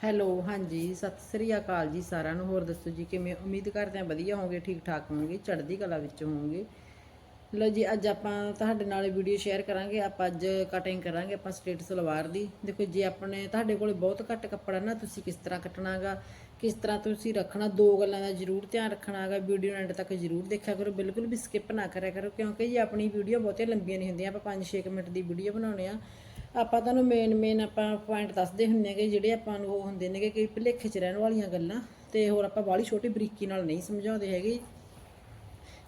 Hello, ਹਾਂਜੀ, ਸਤਿ ਸ੍ਰੀ ਅਕਾਲ ਜੀ ਸਾਰਿਆਂ ਨੂੰ। ਹੋਰ ਦੱਸੋ ਜੀ, ਕਿਵੇਂ? ਉਮੀਦ ਕਰਦੇ ਹਾਂ ਵਧੀਆ ਹੋਵੋਗੇ ਠੀਕ ਠਾਕ ਹੋਵੋਗੇ, ਚੜ੍ਹਦੀ ਕਲਾ ਵਿੱਚ ਹੋਵੋਗੇ। ਲੋ ਜੀ, ਅੱਜ ਆਪਾਂ ਤੁਹਾਡੇ ਨਾਲ ਵੀਡੀਓ ਸ਼ੇਅਰ ਕਰਾਂਗੇ। ਆਪਾਂ ਅੱਜ ਕਟਿੰਗ ਕਰਾਂਗੇ ਆਪਾਂ ਸਟੇਟ ਸਲਵਾਰ ਦੀ। ਦੇਖੋ ਜੇ, ਆਪਣੇ, ਤੁਹਾਡੇ ਕੋਲ ਬਹੁਤ ਘੱਟ ਕੱਪੜਾ ਨਾ, ਤੁਸੀਂ ਕਿਸ ਤਰ੍ਹਾਂ ਕੱਟਣਾਗਾ, ਕਿਸ ਤਰ੍ਹਾਂ ਤੁਸੀਂ ਰੱਖਣਾ, ਦੋ ਗੱਲਾਂ ਦਾ ਜ਼ਰੂਰ ਧਿਆਨ ਰੱਖਣਾਗਾ। ਵੀਡੀਓ ਐਂਡ ਤੱਕ ਜ਼ਰੂਰ ਦੇਖਿਆ ਕਰੋ, ਬਿਲਕੁਲ ਵੀ ਸਕਿਪ ਨਾ ਕਰਿਆ ਕਰੋ, ਕਿਉਂਕਿ ਜੀ ਆਪਣੀ ਵੀਡੀਓ ਬਹੁਤੀਆਂ ਲੰਬੀਆਂ ਨਹੀਂ ਹੁੰਦੀਆਂ। ਆਪਾਂ 5-6 ਮਿੰਟ ਦੀ ਵੀਡੀਓ ਬਣਾਉਣੇ ਆ ਆਪਾਂ ਤੁਹਾਨੂੰ ਮੇਨ ਮੇਨ ਆਪਾਂ ਪੁਆਇੰਟ ਦੱਸਦੇ ਹੁੰਦੇ ਹੈਗੇ, ਜਿਹੜੇ ਆਪਾਂ ਨੂੰ ਉਹ ਹੁੰਦੇ ਨੇਗੇ ਕਿ ਭੁਲੇਖੇ 'ਚ ਰਹਿਣ ਵਾਲੀਆਂ ਗੱਲਾਂ। ਤੇ ਹੋਰ ਆਪਾਂ ਬਾਹਲੀ ਛੋਟੀ ਬਰੀਕੀ ਨਾਲ ਨਹੀਂ ਸਮਝਾਉਂਦੇ ਹੈਗੇ।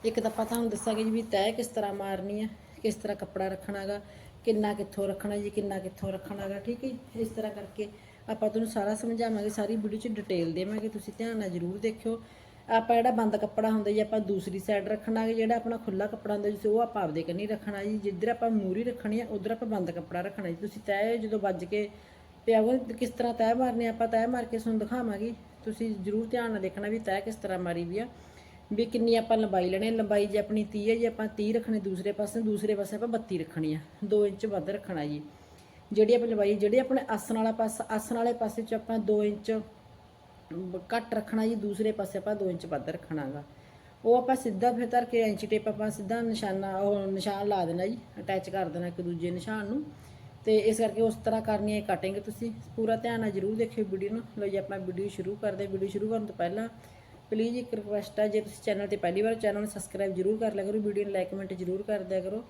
ਇੱਕ ਤਾਂ ਆਪਾਂ ਤੁਹਾਨੂੰ ਦੱਸਾਂਗੇ ਜੀ ਵੀ ਤੈਅ ਕਿਸ ਤਰ੍ਹਾਂ ਮਾਰਨੀ ਹੈ, ਕਿਸ ਤਰ੍ਹਾਂ ਕੱਪੜਾ ਰੱਖਣਾਗਾ, ਕਿੰਨਾ ਕਿੱਥੋਂ ਰੱਖਣਾ ਜੀ, ਕਿੰਨਾ ਕਿੱਥੋਂ ਰੱਖਣਾਗਾ, ਠੀਕ ਹੈ ਇਸ ਤਰ੍ਹਾਂ ਕਰਕੇ ਆਪਾਂ ਤੁਹਾਨੂੰ ਸਾਰਾ ਸਮਝਾਵਾਂਗੇ, ਸਾਰੀ ਵੀਡੀਓ 'ਚ ਡਿਟੇਲ ਦੇਵਾਂਗੇ। ਤੁਸੀਂ ਧਿਆਨ ਨਾਲ ਜ਼ਰੂਰ ਦੇਖਿਓ। ਆਪਾਂ ਜਿਹੜਾ ਬੰਦ ਕੱਪੜਾ ਹੁੰਦਾ ਜੀ, ਆਪਾਂ ਦੂਸਰੀ ਸਾਈਡ ਰੱਖਣਾ ਹੈ, ਜਿਹੜਾ ਆਪਣਾ ਖੁੱਲਾ ਕੱਪੜਾ ਹੁੰਦਾ ਜੀ ਉਹ ਆਪਾਂ ਆਪਦੇ ਕੰਨੀ ਰੱਖਣਾ ਜੀ। ਜਿੱਧਰ ਆਪਾਂ ਮੂਰੀ ਰੱਖਣੀ ਆ ਉਧਰ ਆਪਾਂ ਬੰਦ ਕੱਪੜਾ ਰੱਖਣਾ ਜੀ। ਤੁਸੀਂ ਤੈਅ ਜਦੋਂ ਵੱਜ ਕੇ ਪਿਆ ਕਿਸ ਤਰ੍ਹਾਂ ਤੈਅ ਮਾਰਨੀ ਆਪਾਂ ਤੈਅ ਮਾਰ ਕੇ ਤੁਹਾਨੂੰ ਦਿਖਾਵਾਂਗੇ। ਤੁਸੀਂ ਜ਼ਰੂਰ ਧਿਆਨ ਨਾਲ ਦੇਖਣਾ ਵੀ ਤੈਅ ਕਿਸ ਤਰ੍ਹਾਂ ਮਾਰੀ ਵੀ ਆ। ਵੀ ਕਿੰਨੀ ਆਪਾਂ ਲੰਬਾਈ ਲੈਣੀ ਲੰਬਾਈ ਜੇ ਆਪਣੀ 30 ਹੈ ਜੀ, ਆਪਾਂ 30 ਰੱਖਣੀ ਦੂਸਰੇ ਪਾਸੇ ਦੂਸਰੇ ਪਾਸੇ ਆਪਾਂ 32 ਰੱਖਣੀ ਆ। 2 ਇੰਚ ਵੱਧ ਰੱਖਣਾ ਜੀ। ਜਿਹੜੀ ਆਪਾਂ ਲੰਬਾਈ, ਜਿਹੜੀ ਆਪਣੇ ਆਸਣ ਵਾਲਾ ਪਾਸਾ, ਆਸਣ ਵਾਲੇ ਪਾਸੇ 'ਚ ਆਪਾਂ 2 ਇੰਚ ਘੱਟ ਰੱਖਣਾ ਜੀ, ਦੂਸਰੇ ਪਾਸੇ ਆਪਾਂ 2 ਇੰਚ ਵੱਧ ਰੱਖਣਾਗਾ। ਉਹ ਆਪਾਂ ਸਿੱਧਾ ਫਿਰ ਧਰ ਕੇ ਇੰਚ ਟੇਪ ਆਪਾਂ ਸਿੱਧਾ ਨਿਸ਼ਾਨਾ, ਉਹ ਨਿਸ਼ਾਨ ਲਾ ਦੇਣਾ ਜੀ ਅਟੈਚ ਕਰ ਦੇਣਾ ਇੱਕ ਦੂਜੇ ਨਿਸ਼ਾਨ ਨੂੰ। ਤੇ ਇਸ ਕਰਕੇ ਉਸ ਤਰ੍ਹਾਂ ਕਰਨੀ ਹੈ ਕਟਿੰਗ ਤੁਸੀਂ। ਪੂਰਾ ਧਿਆਨ ਨਾਲ ਜਰੂਰ ਦੇਖਿਓ ਵੀਡੀਓ ਨੂੰ। ਲਓ ਜੀ ਆਪਾਂ ਵੀਡੀਓ ਸ਼ੁਰੂ ਕਰਦੇ ਵੀਡੀਓ ਸ਼ੁਰੂ ਕਰਨ ਤੋਂ ਪਹਿਲਾਂ ਪਲੀਜ਼ ਇੱਕ ਰਿਕੁਐਸਟ ਹੈ ਜੇ ਤੁਸੀਂ ਚੈਨਲ ਤੇ ਪਹਿਲੀ ਵਾਰ ਚੈਨਲ ਨੂੰ ਸਬਸਕ੍ਰਾਈਬ ਜਰੂਰ ਕਰ ਲਿਆ ਕਰੋ। ਵੀਡੀਓ ਨੂੰ ਲਾਈਕ ਕਮੈਂਟ ਜਰੂਰ ਕਰ ਦਿਆ ਕਰੋ।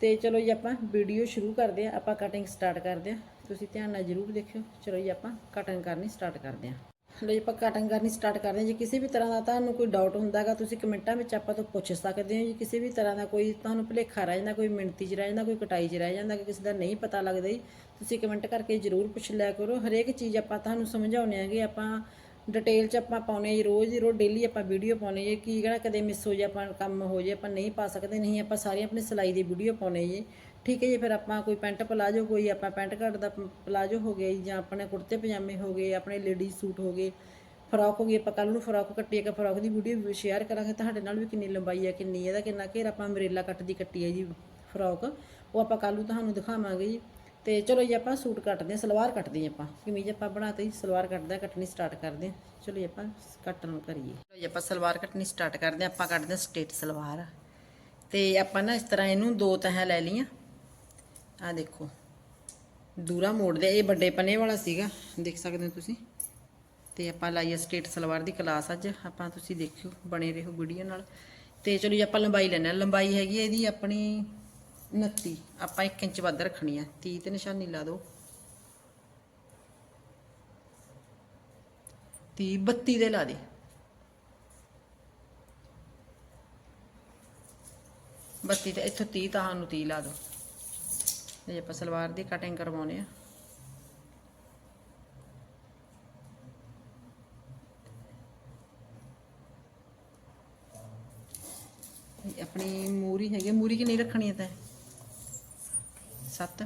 ਤੇ ਚਲੋ ਜੀ ਆਪਾਂ ਵੀਡੀਓ ਸ਼ੁਰੂ ਕਰਦੇ ਆ ਆਪਾਂ ਕਟਿੰਗ ਸਟਾਰਟ ਕਰਦੇ ਆ ਤੁਸੀਂ ਧਿਆਨ ਨਾਲ ਜਰੂਰ ਦੇਖਿਓ। ਚਲੋ ਜੀ ਆਪਾਂ ਕਟਿੰਗ ਕਰਨੀ ਸਟਾਰਟ ਕਰਦੇ ਆ ਲੋ ਜੀ ਆਪਾਂ ਕਟਿੰਗ ਕਰਨੀ ਸਟਾਰਟ ਕਰਦੇ ਹਾਂ। ਜੇ ਕਿਸੇ ਵੀ ਤਰ੍ਹਾਂ ਦਾ ਤੁਹਾਨੂੰ ਕੋਈ ਡਾਊਟ ਹੁੰਦਾਗਾ ਤੁਸੀਂ ਕਮੈਂਟਾਂ ਵਿੱਚ ਆਪਾਂ ਤੋਂ ਪੁੱਛ ਸਕਦੇ ਹੋ ਜੀ। ਕਿਸੇ ਵੀ ਤਰ੍ਹਾਂ ਦਾ ਕੋਈ ਤੁਹਾਨੂੰ ਭੁਲੇਖਾ ਰਹਿ ਜਾਂਦਾ, ਕੋਈ ਮਿਣਤੀ 'ਚ ਰਹਿ ਜਾਂਦਾ, ਕੋਈ ਕਟਾਈ 'ਚ ਰਹਿ ਜਾਂਦਾ ਕਿ ਕਿਸੇ ਦਾ ਨਹੀਂ ਪਤਾ ਲੱਗਦਾ ਜੀ, ਤੁਸੀਂ ਕਮੈਂਟ ਕਰਕੇ ਜਰੂਰ ਪੁੱਛ ਲਿਆ ਕਰੋ। ਹਰੇਕ ਚੀਜ਼ ਆਪਾਂ ਤੁਹਾਨੂੰ ਸਮਝਾਉਂਦੇ ਆਂਗੇ ਆਪਾਂ ਡਿਟੇਲ 'ਚ ਆਪਾਂ ਪਾਉਨੇ ਜੀ, ਰੋਜ਼ ਹੀ ਰੋਜ਼ ਡੇਲੀ ਆਪਾਂ ਵੀਡੀਓ ਪਾਉਨੇ ਜੀ। ਕੀ ਕਹਿਣਾ, ਕਦੇ ਮਿਸ ਹੋ ਜੇ, ਆਪਾਂ ਕੰਮ ਹੋ ਜੇ, ਆਪਾਂ ਨਹੀਂ ਪਾ ਸਕਦੇ, ਨਹੀਂ, ਆਪਾਂ ਸਾਰੀ ਆਪਣੀ ਸਿਲਾਈ ਦੀ ਵੀਡੀਓ ਪਾਉਨੇ ਜੀ। ਠੀਕ ਹੈ ਜੀ, ਫਿਰ ਆਪਾਂ ਕੋਈ ਪੈਂਟ ਪਲਾਜੋ ਕੋਈ ਆਪਾਂ ਪੈਂਟ ਕੱਟ ਦਾ ਪਲਾਜੋ ਹੋ ਗਿਆ ਜੀ, ਜਾਂ ਆਪਣੇ ਕੁੜਤੇ ਪਜਾਮੇ ਹੋ ਗਏ, ਆਪਣੇ ਲੇਡੀਜ਼ ਸੂਟ ਹੋ ਗਏ ਫਰਾਕ ਹੋ ਗਈ, ਆਪਾਂ ਕੱਲ ਨੂੰ ਫਰਾਕ ਕੱਟੀ ਹੈ ਫਰਾਕ ਦੀ ਵੀਡੀਓ ਸ਼ੇਅਰ ਕਰਾਂਗੇ। ਤੁਹਾਡੇ ਨਾਲ ਵੀ ਕਿੰਨੀ ਲੰਬਾਈ ਹੈ ਕਿੰਨੀ ਇਹਦਾ ਕਿੰਨਾ ਘੇਰ ਆਪਾਂ ਅਮਰੇਲਾ ਕੱਟ ਦੀ ਕੱਟੀ ਹੈ ਜੀ ਫਰਾਕ ਉਹ ਆਪਾਂ ਕੱਲ ਨੂੰ ਤੁਹਾਨੂੰ ਦਿਖਾਵਾਂਗੇ ਜੀ। ਤੇ ਚਲੋ ਜੀ ਆਪਾਂ ਸੂਟ ਕੱਟਦੇ ਹਾਂ, ਸਲਵਾਰ ਕੱਟਦੇ ਹਾਂ ਆਪਾਂ। ਕਮੀਜ਼ ਆਪਾਂ ਬਣਾਤੇ ਜੀ, ਸਲਵਾਰ ਕੱਟਦੇ ਹਾਂ, ਕੱਟਣੀ ਸਟਾਰਟ ਕਰਦੇ ਹਾਂ। ਚਲੋ ਜੀ ਆਪਾਂ ਕੱਟਣ ਕਰੀਏ। ਚਲੋ ਜੀ ਆਪਾਂ ਸਲਵਾਰ ਕੱਟਣੀ ਸਟਾਰਟ ਕਰਦੇ ਹਾਂ, ਆਪਾਂ ਕੱਟਦੇ ਹਾਂ ਸਟੇਟ ਸਲਵਾਰ। ਤੇ ਆਪਾਂ ਨਾ ਇਸ ਤਰ੍ਹਾਂ ਇਹਨੂੰ ਦੋ ਤਹਾਂ ਲੈ ਲਈਆਂ। ਆ ਦੇਖੋ, ਦੂਰਾ ਮੋੜਦੇ ਇਹ ਵੱਡੇ ਪਨੇ ਵਾਲਾ ਸੀਗਾ, ਦੇਖ ਸਕਦੇ ਹੋ ਤੁਸੀਂ। ਤੇ ਆਪਾਂ ਲਾਈਏ ਸਟੇਟ ਸਲਵਾਰ ਦੀ ਕਲਾਸ ਅੱਜ, ਆਪਾਂ ਤੁਸੀਂ ਦੇਖਿਓ, ਬਣੇ ਰਹੋ ਵੀਡੀਓ ਨਾਲ। ਤੇ ਚਲੋ ਜੀ ਆਪਾਂ ਲੰਬਾਈ ਲੈਣਾ ਲੰਬਾਈ ਹੈਗੀ ਇਹਦੀ ਆਪਣੀ 29 ਆਪਾਂ 1 ਇੰਚ ਵੱਧ ਰੱਖਣੀ ਹੈ 30 ਤੇ ਨਿਸ਼ਾਨੀ ਲਾ ਦਿਓ। 30 32 ਦੇ ਲਾ ਦੇ। ਬੱਤੀ ਤੇ ਇੱਥੋਂ 30 ਤਾਂ ਨੂੰ 30 ਲਾ ਦਿਓ। ਇਹ ਆਪਾਂ ਸਲਵਾਰ ਦੀ ਕਟਿੰਗ ਕਰਵਾਉਣੇ ਆ। ਆਪਣੀ ਮੂਰੀ ਹੈਗੀ ਆ, ਮੂਰੀ ਕਿ ਨਹੀਂ ਰੱਖਣੀ ਹੈ ਤਾਂ? ਸੱਤ।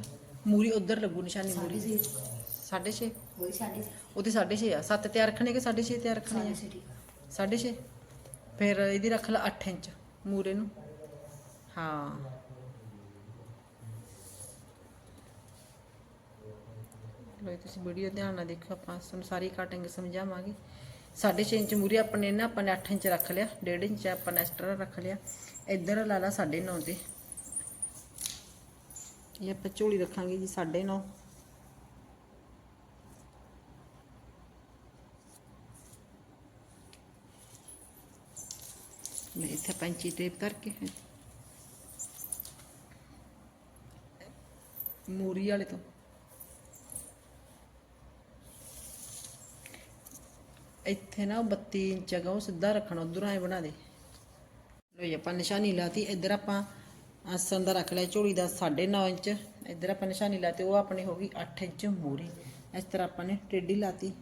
ਮੂਰੀ ਉਧਰ ਲੱਗੂ ਨਿਸ਼ਾਨੀ ਮੂਰੀ। 6.5 ਵਹੀ ਸਾਡੇ ਉਹਦੇ 6.5 ਆ। 7 ਤਿਆਰ ਰੱਖਣੇ ਕਿ 6.5 ਤਿਆਰ ਰੱਖਣੇ ਆ? ਸਿਟੀ 6.5 ਫਿਰ ਇਹਦੀ ਰੱਖ ਲਾ 8 ਇੰਚ ਮੂਰੇ ਨੂੰ। ਹਾਂ। ਲੋ ਤੁਸੀਂ ਵੀਡੀਓ ਧਿਆਨ ਨਾਲ ਦੇਖੋ ਆਪਾਂ ਤੁਹਾਨੂੰ ਸਾਰੀ ਕਟਿੰਗ ਸਮਝਾਵਾਂਗੇ। 6.5 ਇੰਚ ਮੂਰੇ ਆਪਣੇ ਨਾ ਆਪਾਂ ਨੇ 8 ਇੰਚ ਰੱਖ ਲਿਆ 1.5 ਇੰਚ ਆਪਾਂ ਨੇ ਐਕਸਟਰਾ ਰੱਖ ਲਿਆ। ਇੱਧਰ ਲਾ ਲਾ 9.5 ਤੇ। ਇਹ ਆਪਾਂ ਝੋਲੀ ਰੱਖਾਂਗੇ ਜੀ 9.5 ਮੈਂ ਇੱਥੇ ਪੰਚੀ ਟੇਪ ਕਰਕੇ ਮੂਰੀ ਵਾਲੇ ਤੋਂ। ਇੱਥੇ ਨਾ ਉਹ 32 ਇੰਚ ਹੈਗਾ, ਉਹ ਸਿੱਧਾ ਰੱਖਣਾ, ਉਧਰੋਂ ਐ ਬਣਾ ਦੇ। ਲੋ ਜੀ, ਆਪਾਂ ਨਿਸ਼ਾਨੀ ਲਾਤੀ, ਇੱਧਰ ਆਪਾਂ ਆਸਣ ਦਾ ਰੱਖ ਲਿਆ, ਝੋਲੀ ਦਾ 9.5 ਇੰਚ। ਇੱਧਰ ਆਪਾਂ ਨਿਸ਼ਾਨੀ ਲਾਤੀ, ਉਹ ਆਪਣੀ ਹੋ ਗਈ 8 ਇੰਚ ਮੂਰੀ। ਇਸ ਤਰ੍ਹਾਂ ਆਪਾਂ ਨੇ ਟੇਢੀ ਲਾਤੀ।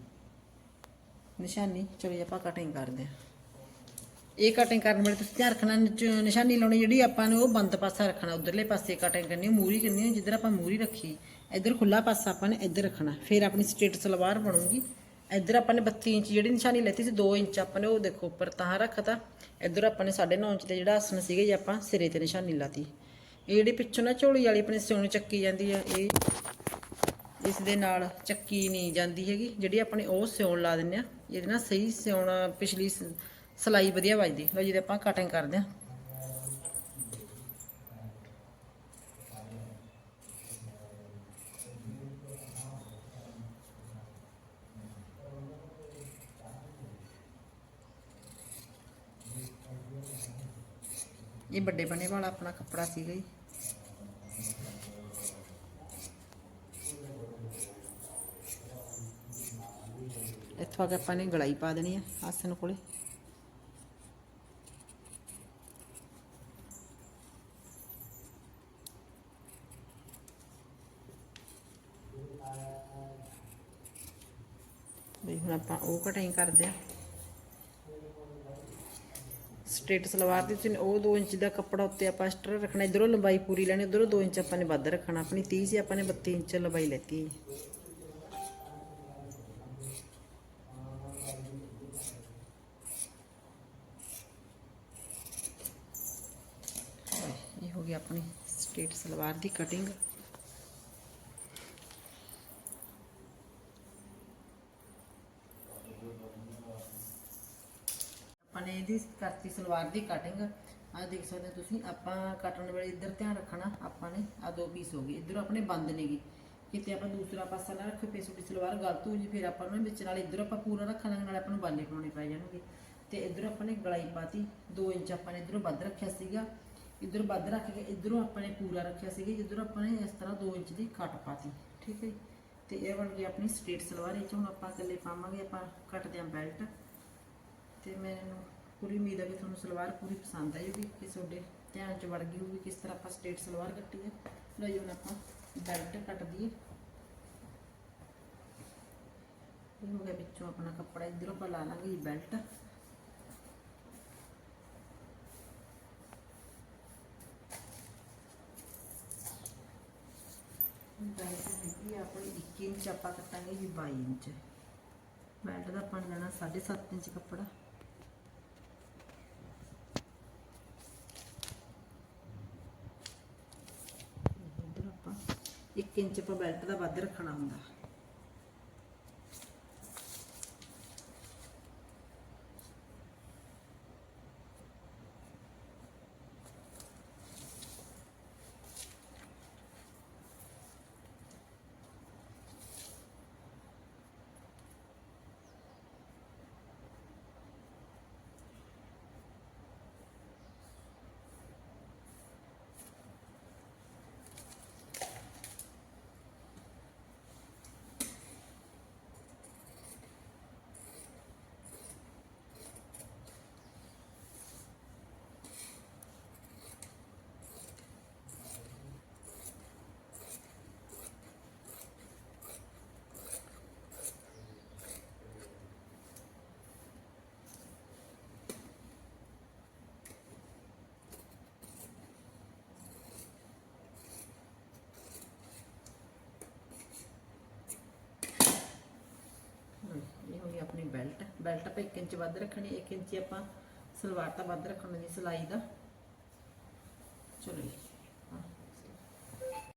ਨਿਸ਼ਾਨੀ, ਚਲੋ ਜੀ, ਆਪਾਂ ਕਟਿੰਗ ਕਰਦੇ ਹਾਂ। ਇਹ ਕਟਿੰਗ ਕਰਨ ਵੇਲੇ ਤੁਸੀਂ ਧਿਆਨ ਰੱਖਣਾ ਨਿਚ- ਨਿਸ਼ਾਨੀ ਲਾਉਣੀ ਜਿਹੜੀ ਆਪਾਂ ਨੇ, ਉਹ ਬੰਦ ਪਾਸਾ ਰੱਖਣਾ, ਉਧਰਲੇ ਪਾਸੇ ਕਟਿੰਗ ਕਰਨੀ ਮੂਰੀ ਕਰਨੀ ਹੈ, ਜਿੱਧਰ ਆਪਾਂ ਮੂਰੀ ਰੱਖੀ, ਇੱਧਰ ਖੁੱਲਾ ਪਾਸਾ ਆਪਾਂ ਨੇ ਇੱਧਰ ਰੱਖਣਾ। ਫਿਰ ਆਪਣੀ ਸਟੇਟ ਸਲਵਾਰ ਬਣੂਗੀ। ਇੱਧਰ ਆਪਾਂ ਨੇ 32 ਇੰਚ ਜਿਹੜੀ ਨਿਸ਼ਾਨੀ ਲੈਤੀ ਸੀ 2 ਇੰਚ ਆਪਾਂ ਨੇ, ਉਹ ਦੇਖੋ ਉੱਪਰ ਤਾਂ ਰੱਖਤਾ। ਇੱਧਰ ਆਪਾਂ ਨੇ 9.5 ਇੰਚ ਤੇ ਜਿਹੜਾ ਆਸਣ ਸੀਗਾ ਜੀ ਆਪਾਂ ਸਿਰੇ ਤੇ ਨਿਸ਼ਾਨੀ ਲਾਤੀ। ਇਹ ਜਿਹੜੀ ਪਿੱਛੋਂ ਨਾ ਝੋਲੀ ਵਾਲੀ ਆਪਣੀ ਸਿਉਣ ਚੱਕੀ ਜਾਂਦੀ ਆ, ਇਹ ਇਸ ਦੇ ਨਾਲ ਚੱਕੀ ਨਹੀਂ ਜਾਂਦੀ ਹੈਗੀ। ਜਿਹੜੀ ਆਪਣੇ ਉਹ ਸਿਉਣ ਲਾ ਦਿੰਨੇ ਆ ਇਹਦੇ ਨਾਲ ਸਹੀ ਸਿਉਣਾ ਪਿਛਲੀ ਸ- ਸਲਾਈ ਵਧੀਆ ਵੱਜਦੀ। ਲਓ ਜਿਹਦੇ ਆਪਾਂ ਕਟਿੰਗ ਕਰਦੇ ਆ। ਇਹ ਵੱਡੇ ਬਣੇ ਵਾਲਾ ਆਪਣਾ ਕੱਪੜਾ ਸੀਗਾ ਜੀ। ਇੱਥੋਂ ਆ ਆਪਾਂ ਨੇ ਗਲਾਈ ਪਾ ਦੇਣੀ ਆ ਆਸਨ ਕੋਲੇ। ਵੀ ਹੁਣ ਆਪਾਂ ਉਹ ਕਟਿੰਗ ਕਰਦੇ ਆ। ਸਟ੍ਰੇਟ ਸਲਵਾਰ ਦੀ ਤੁਸੀਂ ਉਹ 2 ਇੰਚ ਦਾ ਕੱਪੜਾ ਉੱਤੇ ਆਪਾਂ ਸਟਰ ਰੱਖਣਾ, ਇਧਰੋਂ ਲੰਬਾਈ ਪੂਰੀ ਲੈਣੀ, ਉਧਰੋਂ 2 ਇੰਚ ਆਪਾਂ ਨੇ ਵੱਧ ਰੱਖਣਾ, ਆਪਣੀ 30 ਸੀ, ਆਪਾਂ ਨੇ 32 ਇੰਚ ਲੰਬਾਈ ਲੈਤੀ ਇਹ ਹੋ ਗਈ ਆਪਣੀ ਸਟ੍ਰੇਟ ਸਲਵਾਰ ਦੀ ਕਟਿੰਗ ਆਪਾਂ ਨੇ ਇਹਦੀ ਕਰਤੀ ਸਲਵਾਰ ਦੀ ਕਟਿੰਗ ਆ ਦੇਖ ਸਕਦੇ ਹੋ ਤੁਸੀਂ, ਆਪਾਂ ਕੱਟਣ ਵੇਲੇ ਇੱਧਰ ਧਿਆਨ ਰੱਖਣਾ, ਆਪਾਂ ਨੇ ਆ ਦੋ ਪੀਸ ਹੋ ਗਏ। ਇੱਧਰੋਂ ਆਪਣੇ ਬੰਦ ਨੇਗੇ ਕਿਤੇ ਆਪਾਂ ਦੂਸਰਾ ਪਾਸਾ ਨਾ ਰੱਖੇ, ਪੇਸੂ ਦੀ ਸਲਵਾਰ ਗਲਤ ਹੋ ਜੀ, ਫਿਰ ਆਪਾਂ ਨੂੰ ਵਿੱਚ ਨਾਲ ਇੱਧਰੋਂ ਆਪਾਂ ਪੂਰਾ ਰੱਖਾਂਗੇ ਨਾਲ ਆਪਾਂ ਨੂੰ ਬਾਲੇ ਪਾਉਣੇ ਪੈ ਜਾਣਗੇ। ਤੇ ਇੱਧਰੋਂ ਆਪਾਂ ਨੇ ਗਲਾਈ ਪਾਤੀ 2 ਇੰਚ ਆਪਾਂ ਨੇ ਇੱਧਰੋਂ ਵੱਧ ਰੱਖਿਆ ਸੀਗਾ। ਇੱਧਰੋਂ ਵੱਧ ਰੱਖ ਕੇ ਇੱਧਰੋਂ ਆਪਾਂ ਨੇ ਪੂਰਾ ਰੱਖਿਆ ਸੀਗਾ, ਜਿੱਧਰੋਂ ਆਪਾਂ ਨੇ ਇਸ ਤਰ੍ਹਾਂ 2 ਇੰਚ ਦੀ ਕੱਟ ਪਾਤੀ, ਠੀਕ ਹੈ ਜੀ। ਤੇ ਇਹ ਬਣ ਗਈ ਆਪਣੀ ਸਟੇਟ ਸਲਵਾਰ, ਇਹ 'ਚ ਹੁਣ ਆਪਾਂ ਇਕੱਲੇ ਪਾਵਾਂਗੇ, ਆਪਾਂ ਕੱਟਦੇ ਆਂ ਬੈਲਟ ਤੇ ਮੈਨੂੰ ਪੂਰੀ ਉਮੀਦ ਹੈ ਕਿ ਤੁਹਾਨੂੰ ਸਲਵਾਰ ਪੂਰੀ ਪਸੰਦ ਆਏਗੀ ਕਿ ਤੁਹਾਡੇ ਧਿਆਨ 'ਚ ਵੜ ਗਈ ਹੋਊਗੀ ਕਿਸ ਤਰ੍ਹਾਂ ਆਪਾਂ ਸਟ੍ਰੇਟ ਸਲਵਾਰ ਕੱਟੀ ਹੈ। ਲਓ ਜੀ, ਹੁਣ ਆਪਾਂ ਬੈਲਟ ਕੱਟ ਦਈਏ। ਇਹ ਹੋ ਗਿਆ ਵਿੱਚੋਂ ਆਪਣਾ ਕੱਪੜਾ, ਇਧਰੋਂ ਆਪਾਂ ਲਾ ਲਾਂਗੇ ਜੀ ਬੈਲਟ। ਬੈਲਟ ਹੈਗੀ ਆਪਣੀ 21 ਇੰਚ ਆਪਾਂ ਕੱਟਾਂਗੇ ਜੀ 22 ਇੰਚ। ਬੈਲਟ ਦਾ ਆਪਾਂ ਜਾਣਾ ਲੈਣਾ 7.5 ਇੰਚ ਕੱਪੜਾ ਇੱਧਰ ਆਪਾਂ 1 ਇੰਚ ਆਪਾਂ ਬੈਲਟ ਦਾ ਵੱਧ ਰੱਖਣਾ ਹੁੰਦਾ ਇਹ ਹੋ ਗਈ ਆਪਣੀ ਬੈਲਟ ਆਪਾਂ 1 ਇੰਚ ਵੱਧ ਰੱਖਣੀ 1 ਇੰਚ ਆਪਾਂ ਸਲਵਾਰ ਤਾਂ ਵੱਧ ਰੱਖਣਾ ਜੀ ਸਿਲਾਈ ਦਾ। ਚਲੋ ਜੀ।